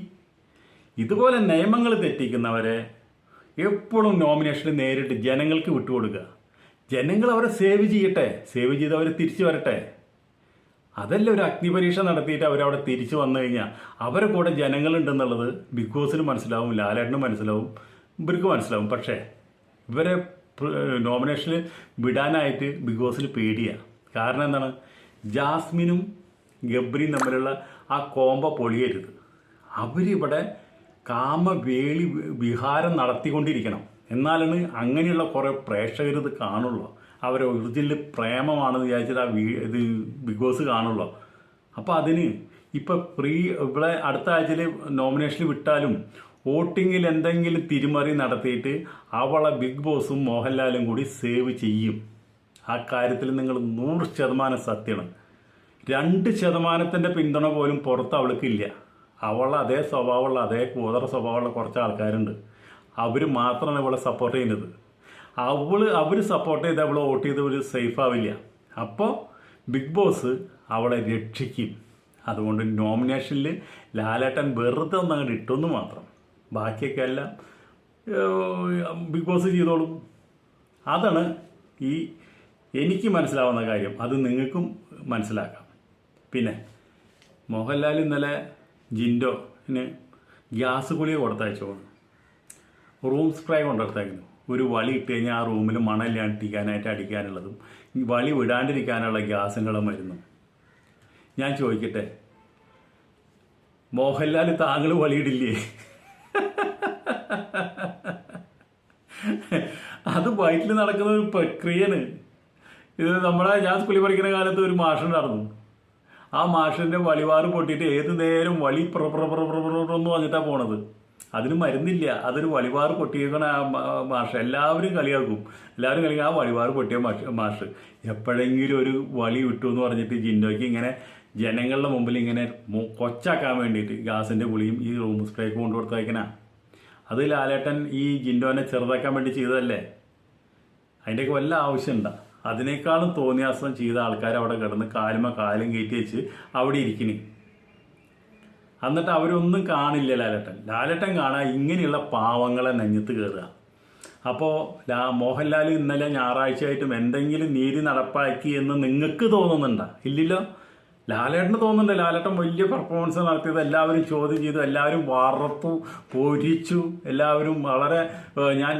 ഇതുപോലെ നിയമങ്ങൾ തെറ്റിക്കുന്നവരെ എപ്പോഴും നോമിനേഷനിൽ നേരിട്ട് ജനങ്ങൾക്ക് വിട്ടുകൊടുക്കുക. ജനങ്ങൾ അവരെ സേവ് ചെയ്യട്ടെ? സേവ് ചെയ്ത് അവർ തിരിച്ചു വരട്ടെ? അതല്ല ഒരു അഗ്നിപരീക്ഷ നടത്തിയിട്ട് അവരവിടെ തിരിച്ചു വന്നു കഴിഞ്ഞാൽ അവരെ കൂടെ ജനങ്ങളുണ്ടെന്നുള്ളത് ബിഗ് ബോസിന് മനസ്സിലാവും ലാലേട്ടന് മനസ്സിലാവും ഇവർക്ക് മനസ്സിലാവും. പക്ഷേ ഇവരെ നോമിനേഷനിൽ വിടാനായിട്ട് ബിഗ് ബോസിൽ പേടിയാണ് കാരണം എന്താണ്? ജാസ്മിനും ഗബ്രിയും തമ്മിലുള്ള ആ കോമ്പ പൊളിയരുത്. അവരിവിടെ കാമവേളി വിഹാരം നടത്തിക്കൊണ്ടിരിക്കണം. എന്നാലാണ് അങ്ങനെയുള്ള കുറേ പ്രേക്ഷകർ ഇത് കാണുള്ളൂ. അവരെ ഒറിജിനൽ പ്രേമമാണെന്ന് വിചാരിച്ചിട്ട് ആ വീ ഇത് ബിഗ് ബോസ് കാണുള്ളൂ. അപ്പോൾ അതിന് ഇപ്പം പ്രീ ഇവിടെ അടുത്ത ആഴ്ചയിൽ നോമിനേഷനിൽ വിട്ടാലും വോട്ടിങ്ങിൽ എന്തെങ്കിലും തിരിമറി നടത്തിയിട്ട് അവളെ ബിഗ് ബോസും മോഹൻലാലും കൂടി സേവ് ചെയ്യും. ആ കാര്യത്തിൽ നിങ്ങൾ നൂറ് ശതമാനം സത്യമാണ്. രണ്ട് ശതമാനത്തിന്റെ പിന്തുണ പോലും പുറത്ത് അവൾക്കില്ല അവൾ അതേ സ്വഭാവമുള്ള അതേ കൂതറ സ്വഭാവമുള്ള കുറച്ച് ആൾക്കാരുണ്ട്. അവർ മാത്രമാണ് ഇവളെ സപ്പോർട്ട് ചെയ്യുന്നത്. അവൾ അവർ സപ്പോർട്ട് ചെയ്ത് അവളെ വോട്ട് ചെയ്ത് ഒരു സേഫ് ആവില്ല. അപ്പോൾ ബിഗ് ബോസ് അവളെ രക്ഷിക്കും. അതുകൊണ്ട് നോമിനേഷനിൽ ലാലേട്ടൻ വെറുതെ ഒന്ന് അങ്ങോട്ട് ഇട്ടെന്ന് മാത്രം. ബാക്കിയൊക്കെ എല്ലാം ബിഗ് ബോസ് ചെയ്തോളും. അതാണ് ഈ എനിക്ക് മനസ്സിലാവുന്ന കാര്യം. അത് നിങ്ങൾക്കും മനസ്സിലാക്കാം. പിന്നെ മോഹൻലാൽ ഇന്നലെ ജിൻഡോന് ഗ്യാസ് ഗുളിക കൊടുത്തയച്ചോളൂ റൂം സ്പ്രേ കൊണ്ടെടുത്തേക്കുന്നു ഒരു വളി ഇട്ട് കഴിഞ്ഞാൽ ആ റൂമിൽ മണലില്ലാണ്ടിരിക്കാനായിട്ട് അടിക്കാനുള്ളതും ഈ വളി വിടാണ്ടിരിക്കാനുള്ള ഗ്യാസുകളും മരുന്നും ഞാൻ ചോദിക്കട്ടെ മോഹൻലാൽ താങ്കൾ വളിയിടില്ലേ അത് വയറ്റിൽ നടക്കുന്ന ഒരു പ്രക്രിയയാണ് ഇത് നമ്മളെ ഞാൻ സ്കൂളിൽ പഠിക്കുന്ന കാലത്ത് ഒരു മാഷുണ്ടായിരുന്നു ആ മാഷിന്റെ വളിവാറ് പൊട്ടിയിട്ട് ഏത് നേരം വളി പ്ര പ്ര പ്ര പ്ര പോണത് അതിന് മരുന്നില്ല. അതൊരു വഴിപാറ് പൊട്ടിയേക്കണ ആ മാഷ്. എല്ലാവരും കളിയാക്കും. എല്ലാവരും കളിക്കും ആ വഴിപാറ് പൊട്ടിയ മാഷ് മാഷ്. എപ്പോഴെങ്കിലും ഒരു വളി വിട്ടു എന്ന് പറഞ്ഞിട്ട് ജിന്നോയ്ക്ക് ഇങ്ങനെ ജനങ്ങളുടെ മുമ്പിൽ ഇങ്ങനെ കൊച്ചാക്കാൻ വേണ്ടിയിട്ട് ഗ്യാസിന്റെ പുളിയും ഈ റൂം സ്പ്രേക്ക് കൊണ്ടു കൊടുത്തേക്കനാ അത് ലാലേട്ടൻ ഈ ജിൻഡോനെ ചെറുതാക്കാൻ വേണ്ടി ചെയ്തതല്ലേ? അതിന്റെയൊക്കെ വല്ല ആവശ്യമുണ്ട? അതിനേക്കാളും തോന്നിയാസം ചെയ്ത ആൾക്കാർ അവിടെ കിടന്ന് കാലുമ കാലും കയറ്റി വെച്ച് അവിടെ ഇരിക്കണി. എന്നിട്ട് അവരൊന്നും കാണില്ല ലാലട്ടൻ. ലാലട്ടൻ കാണാൻ ഇങ്ങനെയുള്ള പാവങ്ങളെ നെഞ്ഞത്ത് കയറുക അപ്പോൾ ലാ മോഹൻലാൽ ഇന്നലെ ഞായറാഴ്ചയായിട്ടും എന്തെങ്കിലും നീതി നടപ്പാക്കി എന്ന് നിങ്ങൾക്ക് തോന്നുന്നുണ്ടോ? ഇല്ലല്ലോ? ലാലേട്ടന് തോന്നുന്നുണ്ട് ലാലേട്ടൻ വലിയ പെർഫോമൻസ് നടത്തിയത്. എല്ലാവരും ചോദ്യം ചെയ്തു എല്ലാവരും വറുത്തു പൊരിച്ചു എല്ലാവരും വളരെ ഞാൻ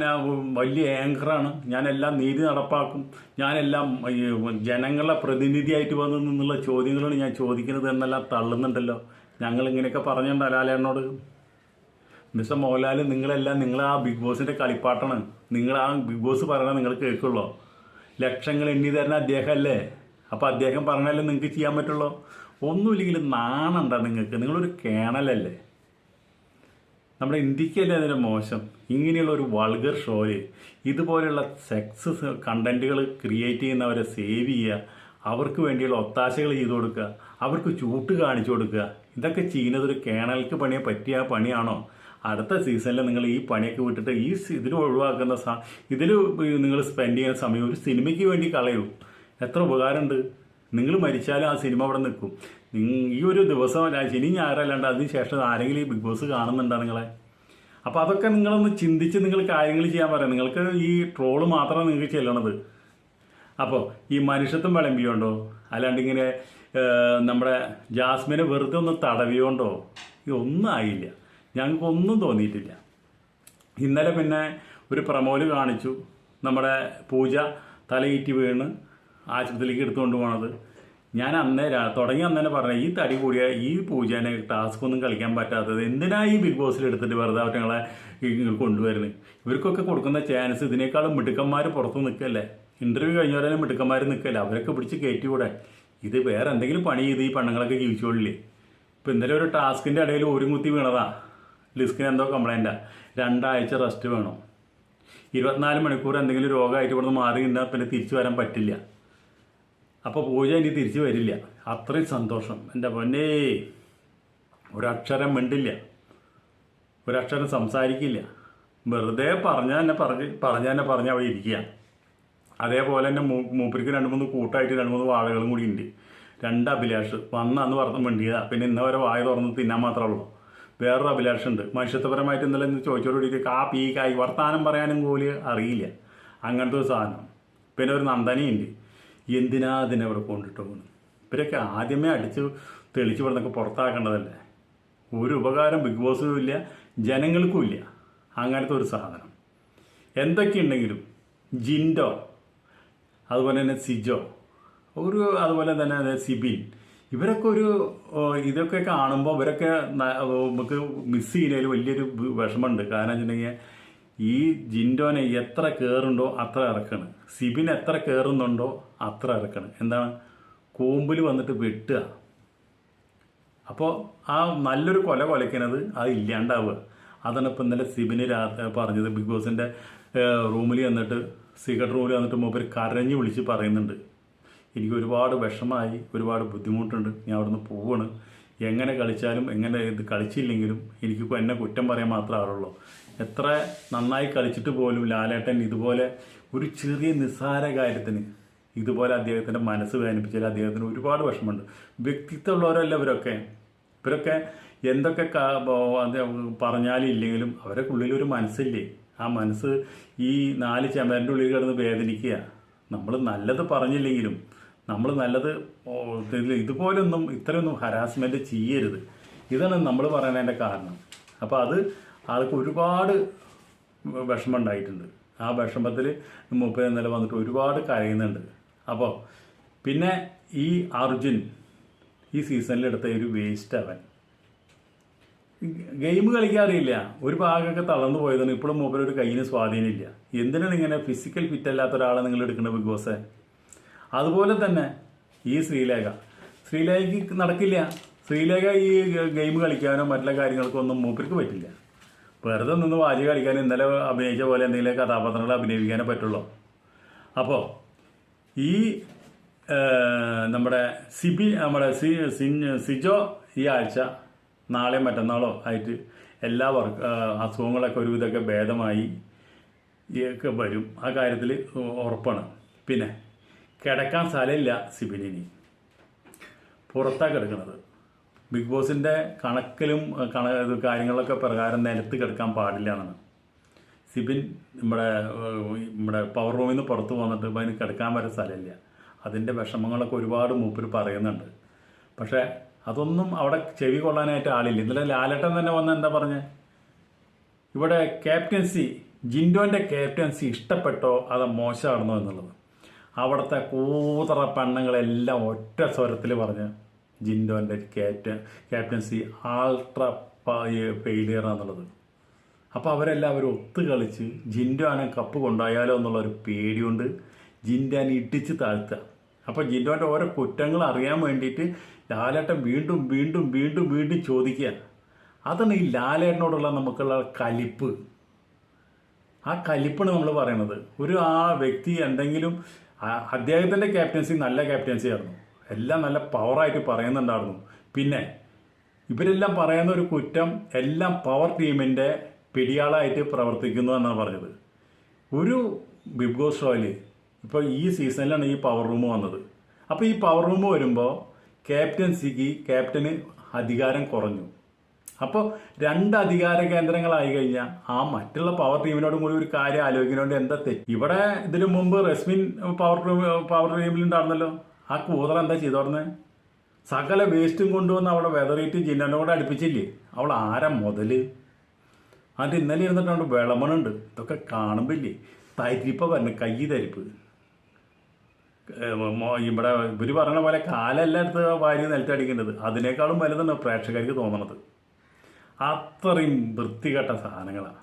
വലിയ ആങ്കറാണ് ഞാനെല്ലാം നീതി നടപ്പാക്കും. ഞാനെല്ലാം ഈ, ജനങ്ങളുടെ പ്രതിനിധിയായിട്ട് വന്നു നിന്നുള്ള ചോദ്യങ്ങളാണ് ഞാൻ ചോദിക്കുന്നത് എന്നെല്ലാം തള്ളുന്നുണ്ടല്ലോ. ഞങ്ങൾ ഇങ്ങനെയൊക്കെ പറഞ്ഞിട്ടുണ്ടോ ലാലേട്ടനോട്? മിസ്റ്റർ മോഹൻലാൽ നിങ്ങളെല്ലാം നിങ്ങൾ ആ ബിഗ് ബോസിന്റെ കളിപ്പാട്ടാണ്. നിങ്ങൾ ആ ബിഗ് ബോസ് പറയണത് നിങ്ങൾ കേൾക്കുള്ളൂ? ലക്ഷങ്ങൾ എണ്ണി തരുന്ന അദ്ദേഹമല്ലേ അപ്പോൾ അദ്ദേഹം പറഞ്ഞാലേ നിങ്ങൾക്ക് ചെയ്യാൻ പറ്റുള്ളൂ. ഒന്നുമില്ലെങ്കിൽ നാണണ്ട നിങ്ങൾക്ക്? നിങ്ങളൊരു കേണലല്ലേ? നമ്മുടെ ഇന്ത്യക്കല്ലേ അതിന്റെ മോശം? ഇങ്ങനെയുള്ള ഒരു വൾഗർ ഷോയിൽ ഇതുപോലെയുള്ള സെക്സ് കണ്ടന്റുകൾ ക്രിയേറ്റ് ചെയ്യുന്നവരെ സേവ് ചെയ്യുക. അവർക്ക് വേണ്ടിയുള്ള ഒത്താശകൾ ചെയ്തു കൊടുക്കുക. അവർക്ക് ചൂട്ട് കാണിച്ചു കൊടുക്കുക. ഇതൊക്കെ ചെയ്യുന്നത് ഒരു കേണൽക്ക് പണിയെ പറ്റിയ പണിയാണോ? അടുത്ത സീസണിൽ നിങ്ങൾ ഈ പണിയൊക്കെ വിട്ടിട്ട് ഈ ഇതിൽ ഒഴിവാക്കുന്ന ഇതിൽ നിങ്ങൾ സ്പെൻഡ് ചെയ്യുന്ന സമയം ഒരു സിനിമയ്ക്ക് വേണ്ടി കളയൂ. എത്ര ഉപകാരമുണ്ട്? നിങ്ങൾ മരിച്ചാലും ആ സിനിമ അവിടെ നിൽക്കും. ഈ ഒരു ദിവസം ശനി ഞായറല്ലാണ്ട് അതിന് ശേഷം ആരെങ്കിലും ഈ ബിഗ് ബോസ് കാണുന്നുണ്ടോ നിങ്ങളെ? അപ്പോൾ അതൊക്കെ നിങ്ങളൊന്ന് ചിന്തിച്ച് നിങ്ങൾ കാര്യങ്ങൾ ചെയ്യാൻ പറയാം നിങ്ങൾക്ക് ഈ ട്രോൾ മാത്രമാണ് നിങ്ങൾക്ക് ചെല്ലണത്. അപ്പോൾ ഈ മനുഷ്യത്വം വിളമ്പിയോണ്ടോ? അല്ലാണ്ട് ഇങ്ങനെ നമ്മുടെ ജാസ്മിനെ വെറുതെ ഒന്ന് തടവിയോണ്ടോ? ഇതൊന്നും ആയില്ല. ഞങ്ങൾക്കൊന്നും തോന്നിയിട്ടില്ല. ഇന്നലെ പിന്നെ ഒരു പ്രമോൽ കാണിച്ചു. നമ്മുടെ പൂജ തലയിറ്റി വീണ് ആശുപത്രിയിലേക്ക് എടുത്തുകൊണ്ട് പോണത്. ഞാൻ അന്നേ തുടങ്ങി അന്നേ പറഞ്ഞ ഈ തടി കൂടിയ ഈ പൂജേനെ ടാസ്ക് ഒന്നും കളിക്കാൻ പറ്റാത്തത് എന്തിനാ ഈ ബിഗ് ബോസിൽ എടുത്തിട്ട് വെറുതെ അവറ്റങ്ങളെ കൊണ്ടുവരുന്നത് ഇവർക്കൊക്കെ കൊടുക്കുന്ന ചാൻസ് ഇതിനേക്കാളും മിടുക്കന്മാർ പുറത്ത് നിൽക്കല്ലേ ഇന്റർവ്യൂ കഴിഞ്ഞവരെ മിടുക്കന്മാർ നിൽക്കല്ലേ അവരൊക്കെ പിടിച്ച് കയറ്റിക്കൂടെ ഇത് വേറെ എന്തെങ്കിലും പണി ചെയ്ത് ഈ പെണ്ണുങ്ങളൊക്കെ ജീവിച്ചോളില്ലേ? ഇപ്പം ഇന്നലെ ഒരു ടാസ്കിന്റെ ഇടയിൽ ഒരു കുത്തി വീണതാ. ലിസ്കിന് എന്തോ കംപ്ലൈന്റാ രണ്ടാഴ്ച റെസ്റ്റ് വേണം. ഇരുപത്തിനാല് മണിക്കൂർ എന്തെങ്കിലും രോഗമായിട്ട് ഇവിടുന്ന് മാറി നിന്നാൽ പിന്നെ തിരിച്ചു വരാൻ പറ്റില്ല. അപ്പോൾ പൂജ ഇനി തിരിച്ചു വരില്ല. അത്രയും സന്തോഷം. എന്റെ പൊന്നേ ഒരക്ഷരം മിണ്ടില്ല. ഒരക്ഷരം സംസാരിക്കില്ല. വെറുതെ പറഞ്ഞാൽ തന്നെ പറഞ്ഞ് പറഞ്ഞ തന്നെ പറഞ്ഞ് അവിടെ ഇരിക്കുക. അതേപോലെ തന്നെ മൂപ്പരിക്ക് രണ്ട് മൂന്ന് കൂട്ടായിട്ട് രണ്ട് മൂന്ന് വാഴകളും കൂടി ഉണ്ട്. രണ്ട് അഭിലാഷ്. വന്നാന്ന് പറഞ്ഞ് മിണ്ടിയതാ. പിന്നെ ഇന്ന വരെ വായ തുറന്ന് തിന്നാൻ മാത്രമേ ഉള്ളൂ. വേറൊരു അഭിലാഷം ഉണ്ട്. മനുഷ്യത്വപരമായിട്ട് ഇന്നലെ ഇന്ന് ചോദിച്ചോടുകൂടി കാ പീ കായ് വർത്താനം പറയാനും കൂലി അറിയില്ല. അങ്ങനത്തെ ഒരു സാധനം. പിന്നെ ഒരു നന്ദനയുണ്ട്. എന്തിനാ അതിനെ അവിടെ കൊണ്ടിട്ട് പോകുന്നു ഇവരൊക്കെ ആദ്യമേ അടിച്ച് തെളിച്ച് പറഞ്ഞൊക്കെ പുറത്താക്കേണ്ടതല്ലേ? ഒരു ഉപകാരം ബിഗ് ബോസിനും ഇല്ല ജനങ്ങൾക്കും ഇല്ല. അങ്ങനത്തെ ഒരു സാധനം. എന്തൊക്കെയുണ്ടെങ്കിലും ജിൻഡോ അതുപോലെ തന്നെ സിജോ ഒരു അതുപോലെ തന്നെ സിബിൻ ഇവരൊക്കെ ഒരു ഇതൊക്കെ കാണുമ്പോൾ ഇവരൊക്കെ നമുക്ക് മിസ് ചെയ്യുന്നതിൽ വലിയൊരു വിഷമമുണ്ട്. കാരണം വെച്ചിട്ടുണ്ടെങ്കിൽ ഈ ജിൻഡോനെ എത്ര കയറുണ്ടോ അത്ര ഇറക്കണം. സിബിൻ എത്ര കയറുന്നുണ്ടോ അത്ര ഇറക്കണം. എന്താണ്? കൂമ്പിൽ വന്നിട്ട് വെട്ടുക. അപ്പോൾ ആ നല്ലൊരു കൊല കൊലയ്ക്കണത് അത് ഇല്ലാണ്ടാവുക. അതാണ് ഇപ്പം ഇന്നലെ സിബിന് രാത്രി പറഞ്ഞത്. ബിഗ് ബോസിന്റെ റൂമിൽ വന്നിട്ട് സിഗരറ്റ് റൂമിൽ വന്നിട്ട് മൊബൈൽ കരഞ്ഞ് വിളിച്ച് പറയുന്നുണ്ട്. എനിക്ക് ഒരുപാട് വിഷമായി ഒരുപാട് ബുദ്ധിമുട്ടുണ്ട്. ഞാൻ അവിടുന്ന് പോവാണ്. എങ്ങനെ കളിച്ചാലും എങ്ങനെ ഇത് കളിച്ചില്ലെങ്കിലും എനിക്ക് എന്നെ കുറ്റം പറയാൻ മാത്രമേ ആളുള്ളൂ. എത്ര നന്നായി കളിച്ചിട്ട് പോലും ലാലേട്ടൻ ഇതുപോലെ ഒരു ചെറിയ നിസ്സാര കാര്യത്തിന് ഇതുപോലെ അദ്ദേഹത്തിന്റെ മനസ്സ് വേദനിപ്പിച്ചാൽ അദ്ദേഹത്തിന് ഒരുപാട് വിഷമമുണ്ട്. വ്യക്തിത്വമുള്ളവരല്ല ഇവരൊക്കെ ഇവരൊക്കെ എന്തൊക്കെ പറഞ്ഞാലും ഇല്ലെങ്കിലും അവരൊക്കെ ഉള്ളിലൊരു മനസ്സില്ലേ? ആ മനസ്സ് ഈ നാല് ചെമരന്റെ ഉള്ളിൽ കിടന്ന് വേദനിക്കുക. നമ്മൾ നല്ലത് പറഞ്ഞില്ലെങ്കിലും നമ്മൾ നല്ലത് ഇതുപോലൊന്നും ഇത്രയൊന്നും ഹരാസ്മെന്റ് ചെയ്യരുത്. ഇതാണ് നമ്മൾ പറയുന്നതിന്റെ കാരണം. അപ്പോൾ അത് ആൾക്ക് ഒരുപാട് വിഷമം ഉണ്ടായിട്ടുണ്ട് ആ വിഷമത്തിൽ മുപ്പത് ഇന്നലെ വന്നിട്ട് ഒരുപാട് കരയുന്നുണ്ട്. അപ്പോൾ പിന്നെ ഈ അർജുൻ ഈ സീസണിൽ എടുത്ത ഒരു വേസ്റ്റ് അവൻ. ഗെയിം കളിക്കാൻ അറിയില്ല. ഒരു ഭാഗമൊക്കെ തളർന്നു പോയതാണ്. ഇപ്പോഴും മൂപ്പര് ഒരു കയ്യിന് സ്വാധീനമില്ല. എന്തിനാണ് ഇങ്ങനെ ഫിസിക്കൽ ഫിറ്റ് അല്ലാത്ത ഒരാളെ നിങ്ങൾ എടുക്കുന്ന ബിഗ് ബോസ്? അതുപോലെ തന്നെ ഈ ശ്രീലേഖ. ശ്രീലേഖയ്ക്ക് നടക്കില്ല. ശ്രീലേഖ ഈ ഗെയിം കളിക്കാനോ മറ്റുള്ള കാര്യങ്ങൾക്കോ ഒന്നും മൂപ്പർക്ക് പറ്റില്ല. വെറുതെ നിന്ന് വാരി കളിക്കാൻ ഇന്നലെ അഭിനയിച്ച പോലെ എന്തെങ്കിലും കഥാപാത്രങ്ങൾ അഭിനയിക്കാനേ പറ്റുള്ളൂ. അപ്പോൾ ഈ നമ്മുടെ സിബി നമ്മുടെ സി സിജോ ഈ ആഴ്ച നാളെ മറ്റന്നാളോ ആയിട്ട് എല്ലാ വർക്ക് അസുഖങ്ങളൊക്കെ ഒരുവിധമൊക്കെ ഭേദമായി ഒക്കെ വരും. ആ കാര്യത്തിൽ ഉറപ്പാണ്. പിന്നെ കിടക്കാൻ സ്ഥലമില്ല സിബിനിനി. പുറത്താണ് കിടക്കുന്നത്. ബിഗ് ബോസിന്റെ കണക്കിലും കണ കാര്യങ്ങളൊക്കെ പ്രകാരം നിലത്ത് കിടക്കാൻ പാടില്ല എന്നാണ്. സിബിൻ നമ്മുടെ നമ്മുടെ പവർ റൂമിൽ നിന്ന് പുറത്ത് വന്നിട്ട് അതിന് കിടക്കാൻ വരെ സ്ഥലമില്ല. അതിന്റെ വിഷമങ്ങളൊക്കെ ഒരുപാട് മൂപ്പർ പറയുന്നുണ്ട്. പക്ഷേ അതൊന്നും അവിടെ ചെവി കൊള്ളാനായിട്ട് ആളില്ല. ഇന്നലെ ലാലട്ടൻ തന്നെ വന്ന് എന്താ പറഞ്ഞത് ഇവിടെ ക്യാപ്റ്റൻസി ജിൻഡോന്റെ ക്യാപ്റ്റൻസി ഇഷ്ടപ്പെട്ടോ അത് മോശമാണെന്നോ എന്നുള്ളത്. അവിടുത്തെ കൂതറ പെണ്ണുങ്ങളെല്ലാം ഒറ്റ സ്വരത്തിൽ പറഞ്ഞ് ജിൻഡോന്റെ ക്യാപ്റ്റൻ ക്യാപ്റ്റൻസി ആൾട്രാ ഫെയിലിയർ എന്നുള്ളത് അപ്പോൾ അവരെല്ലാവരും ഒത്തു കളിച്ച് ജിൻഡോ ആണ് കപ്പ് കൊണ്ടായാലോ എന്നുള്ള ഒരു പേടിയുണ്ട് ജിൻഡാൻ ഇടിച്ച് താഴ്ത്തുക. അപ്പോൾ ജിൻഡോന്റെ ഓരോ കുറ്റങ്ങൾ അറിയാൻ വേണ്ടിയിട്ട് ലാലേട്ടൻ വീണ്ടും വീണ്ടും വീണ്ടും വീണ്ടും ചോദിക്കുക. അതാണ് ഈ ലാലേട്ടനോടുള്ള നമുക്കുള്ള കലിപ്പ്. ആ കലിപ്പാണ് നമ്മൾ പറയുന്നത് ഒരു ആ വ്യക്തി എന്തെങ്കിലും അദ്ദേഹത്തിന്റെ ക്യാപ്റ്റൻസി നല്ല ക്യാപ്റ്റൻസി ആയിരുന്നു. എല്ലാം നല്ല പവറായിട്ട് പറയുന്നുണ്ടായിരുന്നു. പിന്നെ ഇവരെല്ലാം പറയുന്ന ഒരു കുറ്റം എല്ലാം പവർ ടീമിന്റെ പിടിയാളായിട്ട് പ്രവർത്തിക്കുന്നു എന്നാണ് പറഞ്ഞത്. ഒരു ബിഗ് ബോസ് ഷോയിൽ ഇപ്പോൾ ഈ സീസണിലാണ് ഈ പവർ റൂം വന്നത്. അപ്പോൾ ഈ പവർ റൂം വരുമ്പോൾ ക്യാപ്റ്റൻസിക്ക് ക്യാപ്റ്റന് അധികാരം കുറഞ്ഞു. അപ്പോൾ രണ്ട് അധികാര കേന്ദ്രങ്ങളായി കഴിഞ്ഞാൽ ആ മറ്റുള്ള പവർ ടീമിനോടും കൂടി ഒരു കാര്യം ആലോചിക്കുന്നതുകൊണ്ട് എന്താ തെറ്റ്? ഇവിടെ ഇതിനു മുമ്പ് റസ്മിൻ പവർ ടീം പവർ ടീമിലുണ്ടായിരുന്നല്ലോ ആ കൂതറ എന്താ ചെയ്തോടന്ന് സകല വേസ്റ്റും കൊണ്ടുവന്ന് അവിടെ വെതറിയിട്ട് ജിന്നനോട് അടുപ്പിച്ചില്ലേ? അവൾ ആരാ മുതൽ അത് ഇന്നലെ ഇരുന്നിട്ടുണ്ട് വിളമണുണ്ട് ഇതൊക്കെ കാണുമ്പില്ലേ? തരിപ്പ പറഞ്ഞു കൈ തരിപ്പ്. ഇവിടെ ഇവർ പറഞ്ഞ പോലെ കാലല്ല എടുത്ത് വാരി നിലത്തടിക്കേണ്ടത് അതിനേക്കാളും വലുതാണ് പ്രേക്ഷകർക്ക് തോന്നണത്. അത്രയും വൃത്തികെട്ട സാധനങ്ങളാണ്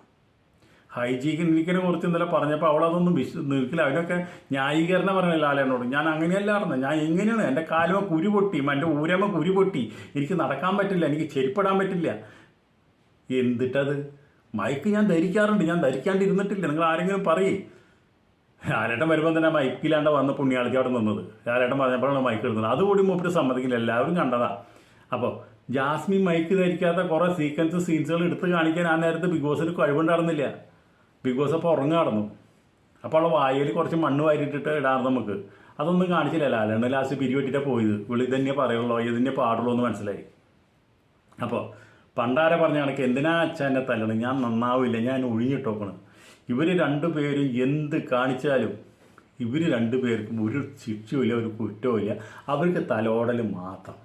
ഹൈജീനിക്കിനെ കുറിച്ച് ഇന്നലെ പറഞ്ഞപ്പോൾ അവളതൊന്നും വിശ്വ നിൽക്കില്ല. അതിനൊക്കെ ന്യായീകരണം പറഞ്ഞ ലാലേനോട് ഞാൻ അങ്ങനെയല്ലായിരുന്നു. ഞാൻ എങ്ങനെയാണ് എന്റെ കാലുമ കുരു പൊട്ടി എന്റെ ഊരമ കുരു പൊട്ടി എനിക്ക് നടക്കാൻ പറ്റില്ല എനിക്ക് ചെരിപ്പെടാൻ പറ്റില്ല. എന്തിട്ടത്? മൈക്ക് ഞാൻ ധരിക്കാറുണ്ട്. ഞാൻ ധരിക്കാണ്ടിരുന്നിട്ടില്ല. നിങ്ങൾ ആരെങ്കിലും പറയേ. ലാലേട്ടൻ വരുമ്പോൾ തന്നെ മൈക്കിലാണ്ട് വന്ന പുണ്യാളിക്ക് അവിടെ നിന്നത്. ലാലേട്ടൻ പറഞ്ഞപ്പോഴാണ് മൈക്ക് എടുത്തത്. അതുകൂടി മൂപ്പര് സമ്മതിക്കില്ല. എല്ലാവരും കണ്ടതാ. അപ്പോൾ ജാസ്മിൻ മൈക്ക് ധരിക്കാത്ത കുറേ സീക്വൻസ് സീൻസുകൾ എടുത്ത് കാണിക്കാൻ ആ നേരത്തെ ബിഗ് ബോസിന് കഴിവുണ്ടായിരുന്നില്ല. ബിഗ് ബോസ് അപ്പോൾ ഉറങ്ങായിരുന്നു അപ്പോൾ അവളെ വായയിൽ കുറച്ച് മണ്ണ് വാരിയിട്ടിട്ട് ഇടാറ് നമുക്ക്. അതൊന്നും കാണിച്ചില്ല ലാലേട്ടൻ ലാസ്റ്റ് പിരിവെട്ടിട്ടാണ് പോയത്. വിളി തന്നെ പറയുള്ളൂ ഇതിനെ പാടുള്ളൂ എന്ന് മനസ്സിലായി. അപ്പോൾ പണ്ടാരെ പറഞ്ഞ കണക്ക് എന്തിനാ അച്ഛൻ എന്നെ തല്ലണം? ഞാൻ നന്നാവില്ല ഞാൻ ഒഴിഞ്ഞിട്ടോക്കണം. ഇവർ രണ്ടുപേരും എന്ത് കാണിച്ചാലും ഇവർ രണ്ടുപേർക്കും ഒരു ശിക്ഷയുമില്ല ഒരു കുറ്റവുമില്ല. അവർക്ക് തലോടൽ മാത്രം.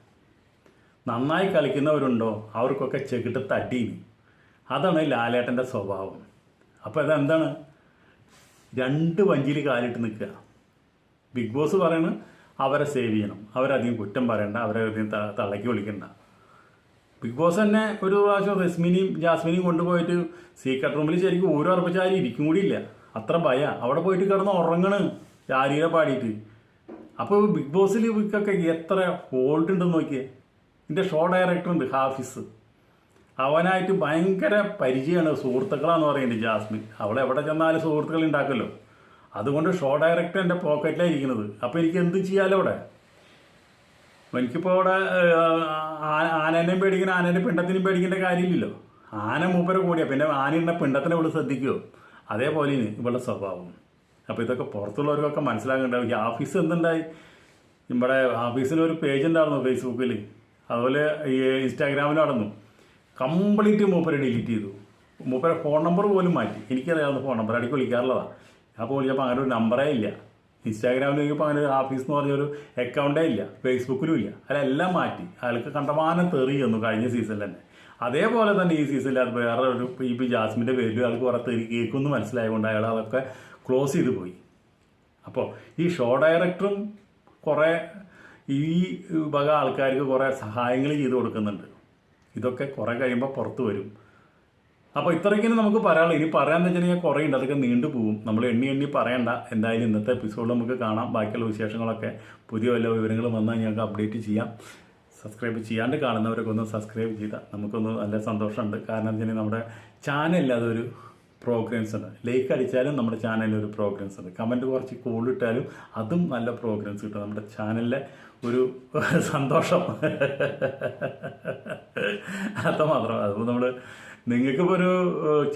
നന്നായി കളിക്കുന്നവരുണ്ടോ? അവർക്കൊക്കെ ചെകിട്ട് തടീന് അതാണ് ലാലേട്ടന്റെ സ്വഭാവം. അപ്പോൾ എന്താണ് രണ്ട് വഞ്ചിയിൽ കാലിട്ട് നിൽക്കുക. ബിഗ് ബോസ് പറയുന്നത് അവരെ സേവ് ചെയ്യണം. അവരധികം കുറ്റം പറയണ്ട. അവരെ അധികം തള്ളക്കി വിളിക്കണ്ട. ബിഗ് ബോസ് തന്നെ ഒരു പ്രാവശ്യം റസ്മിനെയും ജാസ്മിനെയും കൊണ്ടുപോയിട്ട് സീക്രട്ട് റൂമിൽ ശരിക്കും ഓരോ ഉറപ്പിച്ചാരി ഇരിക്കും കൂടി ഇല്ല. അത്ര ഭയ. അവിടെ പോയിട്ട് കിടന്ന് ഉറങ്ങണ് ചാരീരെ പാടിയിട്ട്. അപ്പോൾ ബിഗ് ബോസിൽ ഇവർക്കൊക്കെ എത്ര ഹോൾഡ് ഉണ്ടെന്ന് നോക്കിയേ. ഇതിന്റെ ഷോ ഡയറക്ടർ ഉണ്ട് ഹാഫിസ്. അവനായിട്ട് ഭയങ്കര പരിചയമാണ് സുഹൃത്തുക്കളാന്ന് പറയുന്നത് ജാസ്മിൻ. അവൾ എവിടെ ചെന്നാലും സുഹൃത്തുക്കൾ ഉണ്ടാക്കുമല്ലോ അതുകൊണ്ട് ഷോ ഡയറക്ടർ എന്റെ പോക്കറ്റിലാണ് ഇരിക്കുന്നത്. അപ്പോൾ എനിക്ക് എന്ത് ചെയ്യാലോ അവിടെ? എനിക്കിപ്പോൾ അവിടെ ആനേനെയും പേടിക്കുന്ന ആനേന്റെ പിണ്ടത്തിനും പേടിക്കേണ്ട കാര്യമില്ലല്ലോ. ആന മൂപ്പരെ കൂടിയാ. പിന്നെ ആനയുടെ പിണ്ടത്തിനെ ഇവിടെ ശ്രദ്ധിക്കുമോ അതേപോലെ ഇവളുടെ സ്വഭാവം. അപ്പോൾ ഇതൊക്കെ പുറത്തുള്ളവർക്കൊക്കെ മനസ്സിലാക്കേണ്ടാവും ഈ ഓഫീസ് എന്തുണ്ടായി? ഇവിടെ ഓഫീസിന് ഒരു പേജ് ഉണ്ടായിരുന്നു ഫേസ്ബുക്കിൽ അതുപോലെ ഈ ഇൻസ്റ്റാഗ്രാമിൽ നടന്നു. കംപ്ലീറ്റ് മൂപ്പരെ ഡിലീറ്റ് ചെയ്തു. മൂപ്പരെ ഫോൺ നമ്പർ പോലും മാറ്റി. എനിക്കറിയാവുന്ന ഫോൺ നമ്പർ അടിക്ക് വിളിക്കാറുള്ളതാണ് അപ്പോൾ വിളിച്ചപ്പോൾ അങ്ങനെ ഒരു നമ്പറേ ഇല്ല. ഇൻസ്റ്റാഗ്രാമിൽ നോക്കിയപ്പോൾ അങ്ങനെ ഒരു ഓഫീസ് എന്ന് പറഞ്ഞൊരു അക്കൗണ്ടേ ഇല്ല. ഫേസ്ബുക്കിലും ഇല്ല. അല്ല എല്ലാം മാറ്റി. അയാൾക്ക് കണ്ടമാനം തെറി കഴിഞ്ഞ സീസണിൽ തന്നെ. അതേപോലെ തന്നെ ഈ സീസണിൽ അത് വേറെ ഒരു ഈ പി ജാസ്മിന്റെ പേരിലും അയാൾക്ക് കുറേ തെറി കേൾക്കുമെന്ന് മനസ്സിലായതുകൊണ്ട് അയാൾ അതൊക്കെ ക്ലോസ് ചെയ്ത് പോയി. അപ്പോൾ ഈ ഷോ ഡയറക്ടറും കുറേ ഈ വക ആൾക്കാർക്ക് കുറേ സഹായങ്ങൾ ചെയ്തു കൊടുക്കുന്നുണ്ട്. ഇതൊക്കെ കുറേ കഴിയുമ്പോൾ പുറത്ത് വരും. അപ്പോൾ ഇത്രയ്ക്കിനും നമുക്ക് പറയാനുള്ളൂ. ഇനി പറയാന്ന് വെച്ചിട്ടുണ്ടെങ്കിൽ കുറേ ഉണ്ട്. അതൊക്കെ നീണ്ടു പോകും. നമ്മൾ എണ്ണി എണ്ണി പറയണ്ട. എന്തായാലും ഇന്നത്തെ എപ്പിസോഡിൽ നമുക്ക് കാണാം. ബാക്കിയുള്ള വിശേഷങ്ങളൊക്കെ പുതിയ വല്ല വിവരങ്ങൾ വന്നാൽ ഞങ്ങൾക്ക് അപ്ഡേറ്റ് ചെയ്യാം. സബ്സ്ക്രൈബ് ചെയ്യാണ്ട് കാണുന്നവരൊക്കെ ഒന്ന് സബ്സ്ക്രൈബ് ചെയ്താൽ നമുക്കൊന്ന് നല്ല സന്തോഷമുണ്ട്. കാരണം എന്താ നമ്മുടെ ചാനലിൽ അതൊരു പ്രോഗ്രാംസ് ഉണ്ട്. ലൈക്ക് അടിച്ചാലും നമ്മുടെ ചാനലിൽ ഒരു പ്രോഗ്രാംസ് ഉണ്ട്. കമന്റ് കുറച്ച് ഇട്ടാലും അതും നല്ല പ്രോഗ്രാംസ് കിട്ടും. നമ്മുടെ ചാനലിലെ ഒരു സന്തോഷം. അത്രമാത്രം അതിപ്പോൾ നമ്മൾ നിങ്ങൾക്കിപ്പോൾ ഒരു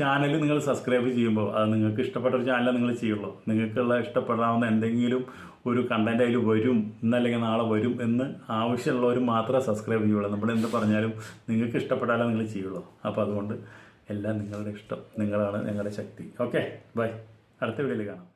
ചാനൽ നിങ്ങൾ സബ്സ്ക്രൈബ് ചെയ്യുമ്പോൾ അത് നിങ്ങൾക്ക് ഇഷ്ടപ്പെട്ട ഒരു ചാനൽ നിങ്ങൾ ചെയ്യുള്ളൂ. നിങ്ങൾക്കുള്ള ഇഷ്ടപ്പെടാവുന്ന എന്തെങ്കിലും ഒരു കണ്ടന്റ് അതിൽ വരും ഇന്നല്ലെങ്കിൽ നാളെ വരും എന്ന് ആവശ്യമുള്ളവർ മാത്രമേ സബ്സ്ക്രൈബ് ചെയ്യുള്ളൂ. നമ്മൾ എന്ത് പറഞ്ഞാലും നിങ്ങൾക്ക് ഇഷ്ടപ്പെട്ടാലേ നിങ്ങൾ ചെയ്യുള്ളൂ. അപ്പോൾ അതുകൊണ്ട് എല്ലാം നിങ്ങളുടെ ഇഷ്ടം. നിങ്ങളാണ് ഞങ്ങളുടെ ശക്തി. ഓക്കെ ബൈ അടുത്ത വീഡിയോയിൽ കാണാം.